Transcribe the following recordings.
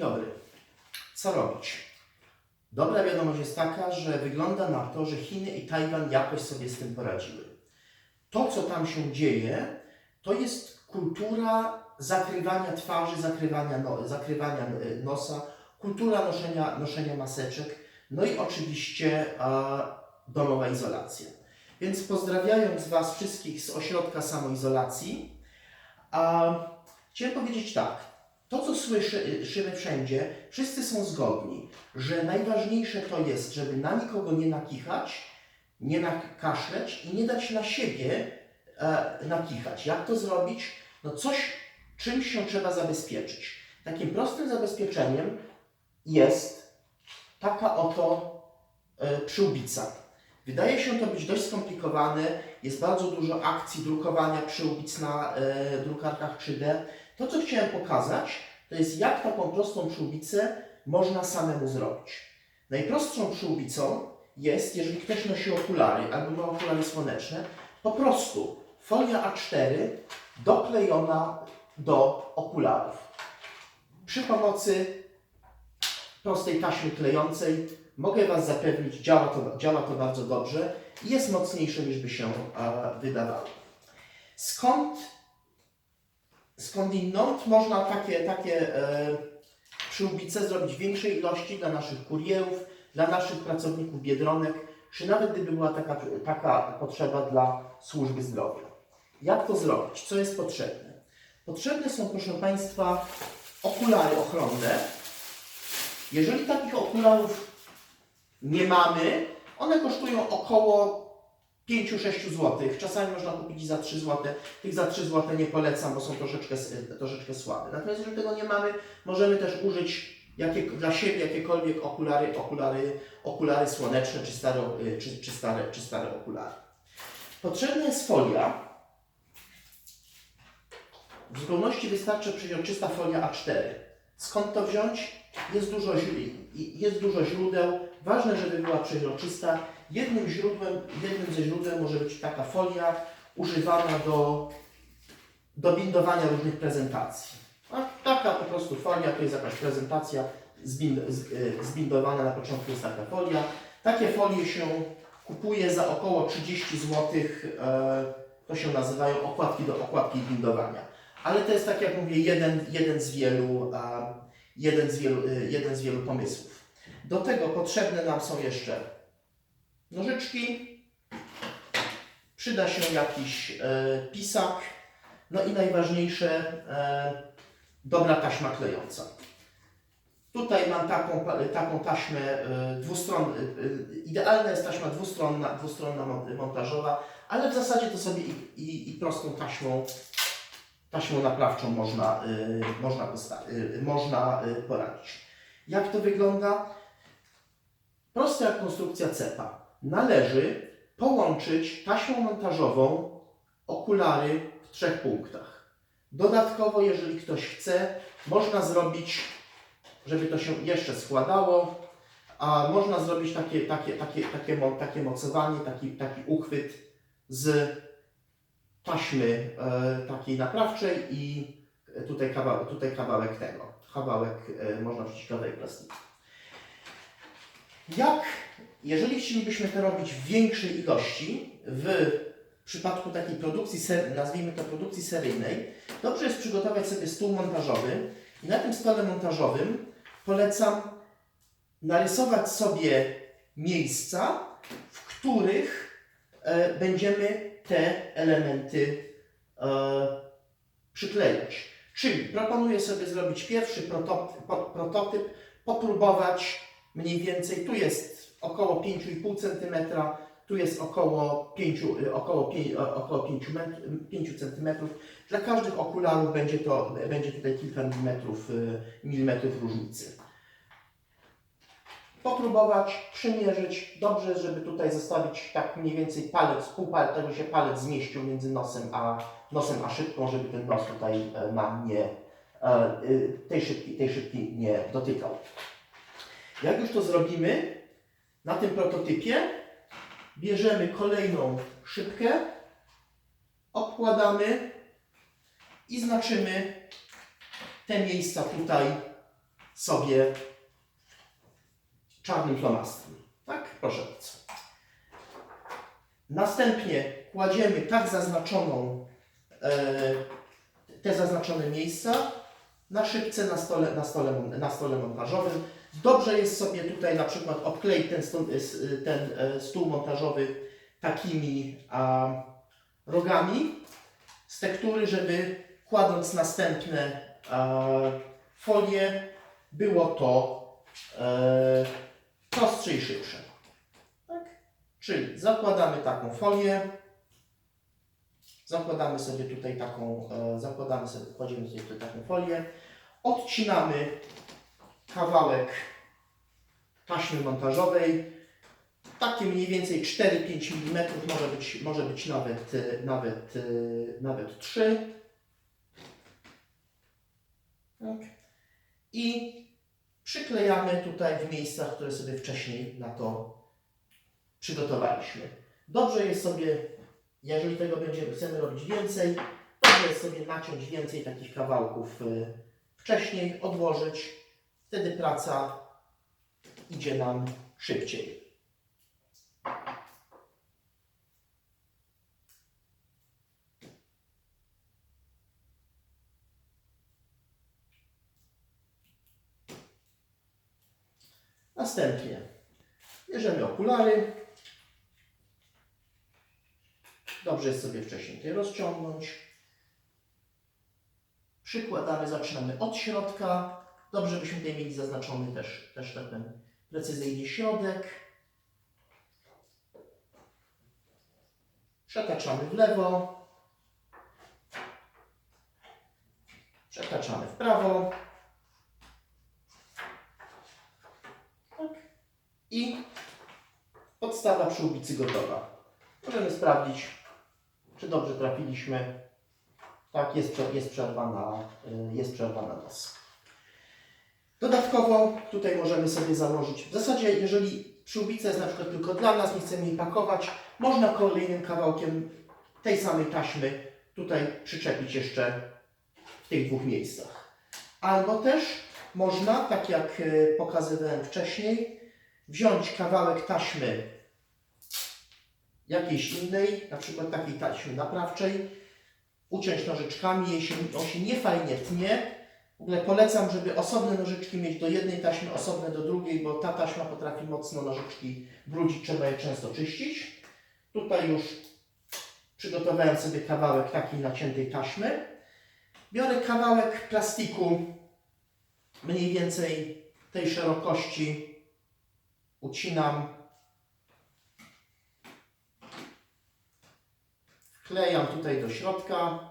dobry. Co robić? Dobra wiadomość jest taka, że wygląda na to, że Chiny i Tajwan jakoś sobie z tym poradziły. To, co tam się dzieje, to jest kultura zakrywania twarzy, zakrywania, no, zakrywania e, nosa, kultura noszenia, noszenia maseczek, no i oczywiście e, domowa izolacja. Więc pozdrawiając Was wszystkich z ośrodka samoizolacji, a chciałem powiedzieć tak. To, co słyszymy wszędzie, wszyscy są zgodni, że najważniejsze to jest, żeby na nikogo nie nakichać, nie nakaszleć i nie dać na siebie e, nakichać. Jak to zrobić? No coś, czymś się trzeba zabezpieczyć. Takim prostym zabezpieczeniem jest taka oto e, przyłbica. Wydaje się to być dość skomplikowane, jest bardzo dużo akcji drukowania przyłbic na e, drukarkach 3D. To, co chciałem pokazać, to jest jak taką prostą przyłbicę można samemu zrobić. Najprostszą przyłbicą jest, jeżeli ktoś nosi okulary albo ma okulary słoneczne, po prostu folia A4 doklejona do okularów. Przy pomocy prostej taśmy klejącej mogę Was zapewnić, działa to, działa to bardzo dobrze i jest mocniejsze niż by się e, wydawało. Skąd skądinąd można takie, takie e, przyłbice zrobić w większej ilości dla naszych kurierów, dla naszych pracowników biedronek, czy nawet gdyby była taka, taka potrzeba dla służby zdrowia. Jak to zrobić? Co jest potrzebne? Potrzebne są, proszę Państwa, okulary ochronne. Jeżeli takich okularów nie mamy, one kosztują około 5-6 zł. Czasami można kupić za 3 zł. Tych za 3 zł nie polecam, bo są troszeczkę, troszeczkę słabe. Natomiast jeżeli tego nie mamy, możemy też użyć jakie, dla siebie jakiekolwiek okulary, okulary, okulary słoneczne czy stare, czy, czy, stare, czy stare okulary. Potrzebna jest folia. W zupełności wystarczy przeźroczysta folia A4. Skąd to wziąć? Jest dużo, jest dużo źródeł. Ważne, żeby była przeźroczysta. Jednym źródłem, jednym ze źródeł może być taka folia używana do, do bindowania różnych prezentacji. A taka po prostu folia, to jest jakaś prezentacja zbind, y, zbindowana, na początku jest taka folia. Takie folie się kupuje za około 30 zł. E, to się nazywają okładki do okładki bindowania. Ale to jest tak jak mówię, jeden, jeden, z, wielu, e, jeden, z, wielu, y, jeden z wielu pomysłów. Do tego potrzebne nam są jeszcze nożyczki, przyda się jakiś e, pisak, no i najważniejsze, e, dobra taśma klejąca. Tutaj mam taką, taką taśmę e, dwustronną, idealna jest taśma dwustronna, dwustronna mon- montażowa, ale w zasadzie to sobie i, i, i prostą taśmą, taśmą naprawczą można, e, można, e, można e, poradzić. Jak to wygląda? Prosta jak konstrukcja cepa. Należy połączyć taśmą montażową okulary w trzech punktach. Dodatkowo, jeżeli ktoś chce, można zrobić, żeby to się jeszcze składało, a można zrobić takie, takie, takie, takie, takie mocowanie, taki, taki uchwyt z taśmy e, takiej naprawczej i tutaj kawałek, tutaj kawałek tego, kawałek, e, można wrzucić kawałek plastiku. Jak, jeżeli chcielibyśmy to robić w większej ilości, w przypadku takiej produkcji, nazwijmy to produkcji seryjnej, dobrze jest przygotować sobie stół montażowy i na tym stole montażowym polecam narysować sobie miejsca, w których e, będziemy te elementy e, przyklejać. Czyli proponuję sobie zrobić pierwszy prototyp, prototyp popróbować mniej więcej, tu jest około 5,5 cm, tu jest około 5, y, około 5, około 5, met, 5 cm. Dla każdych okularów będzie, to, będzie tutaj kilka milimetrów, y, milimetrów różnicy. Popróbować, przymierzyć. Dobrze, żeby tutaj zostawić tak mniej więcej palec, pół palec, żeby się palec zmieścił między nosem a, nosem a szybką, żeby ten nos tutaj e, nam nie, e, y, tej szybki, tej szybki nie dotykał. Jak już to zrobimy, na tym prototypie bierzemy kolejną szybkę, obkładamy i znaczymy te miejsca tutaj sobie czarnym flomastrem. Tak? Proszę bardzo. Następnie kładziemy tak zaznaczoną, e, te zaznaczone miejsca na szybce na stole, na, stole, na stole montażowym. Dobrze jest sobie tutaj na przykład obkleić ten, sto- s- ten e, stół montażowy takimi a, rogami z tektury, żeby kładąc następne a, folie było to e, prostsze i szybsze. Tak? Czyli zakładamy taką folię, zakładamy sobie tutaj taką, e, zakładamy sobie, kładziemy sobie tutaj taką folię, odcinamy kawałek taśmy montażowej, takie mniej więcej 4-5 mm, może być, może być nawet, e, nawet, e, nawet 3. Tak. I przyklejamy tutaj w miejscach, które sobie wcześniej na to przygotowaliśmy. Dobrze jest sobie, jeżeli tego będziemy, chcemy robić więcej, dobrze jest sobie naciąć więcej takich kawałków y, wcześniej, odłożyć. Wtedy praca idzie nam szybciej. Następnie bierzemy okulary. Dobrze jest sobie wcześniej je rozciągnąć. Przykładamy, zaczynamy od środka. Dobrze byśmy tutaj mieli zaznaczony też, też ten precyzyjnie środek. Przetaczamy w lewo. Przetaczamy w prawo. Tak. I podstawa przyłbicy gotowa. Możemy sprawdzić, czy dobrze trafiliśmy. Tak, jest, jest, przerwana, y, jest przerwana nos. Dodatkowo tutaj możemy sobie założyć, w zasadzie jeżeli przyłbica jest na przykład tylko dla nas, nie chcemy jej pakować, można kolejnym kawałkiem tej samej taśmy tutaj przyczepić jeszcze w tych dwóch miejscach. Albo też można, tak jak y, pokazywałem wcześniej, wziąć kawałek taśmy jakiejś innej, na przykład takiej taśmy naprawczej, uciąć nożyczkami, jej się, on się nie fajnie tnie. W ogóle polecam, żeby osobne nożyczki mieć do jednej taśmy, osobne do drugiej, bo ta taśma potrafi mocno nożyczki brudzić, trzeba je często czyścić. Tutaj już przygotowałem sobie kawałek takiej naciętej taśmy. Biorę kawałek plastiku mniej więcej tej szerokości, ucinam Wklejam tutaj do środka.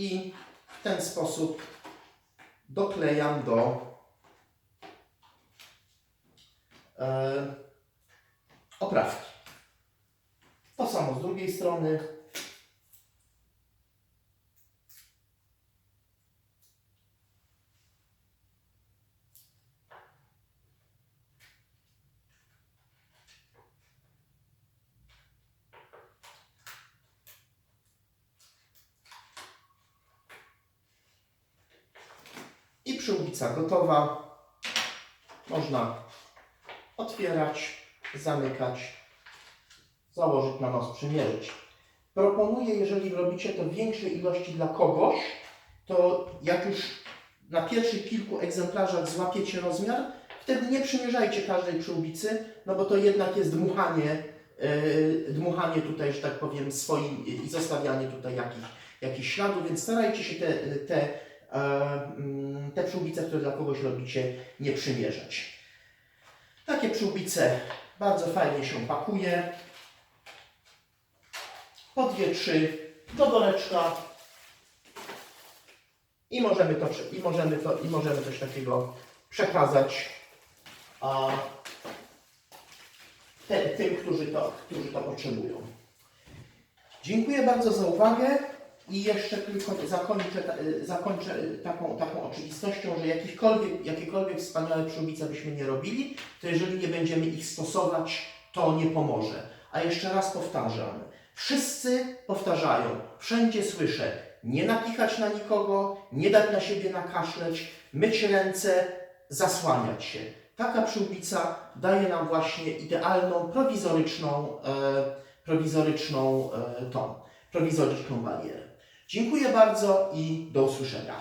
I w ten sposób doklejam do e, oprawki. To samo z drugiej strony. Przyłbica gotowa. Można otwierać, zamykać, założyć na nos, przymierzyć. Proponuję, jeżeli robicie to w większej ilości dla kogoś, to jak już na pierwszych kilku egzemplarzach złapiecie rozmiar, wtedy nie przymierzajcie każdej przyłbicy, no bo to jednak jest dmuchanie, yy, dmuchanie tutaj, że tak powiem, swoim i zostawianie tutaj jakichś, jakichś śladów, więc starajcie się te, te te przyłbice, które dla kogoś robicie, nie przymierzać. Takie przyłbice bardzo fajnie się pakuje. Po dwie, trzy do doleczka i możemy, to, i możemy, to, i możemy coś takiego przekazać a, te, tym, którzy to, którzy to potrzebują. Dziękuję bardzo za uwagę i jeszcze tylko zakończę, y, zakończę y, taką, taką oczywistością, że jakichkolwiek, jakiekolwiek wspaniałe przyłbice byśmy nie robili, to jeżeli nie będziemy ich stosować, to nie pomoże. A jeszcze raz powtarzam, wszyscy powtarzają, wszędzie słyszę, nie nakichać na nikogo, nie dać na siebie nakaszleć, myć ręce, zasłaniać się. Taka przyłbica daje nam właśnie idealną, prowizoryczną, e, prowizoryczną e, tą, prowizoryczną barierę. Dziękuję bardzo i do usłyszenia.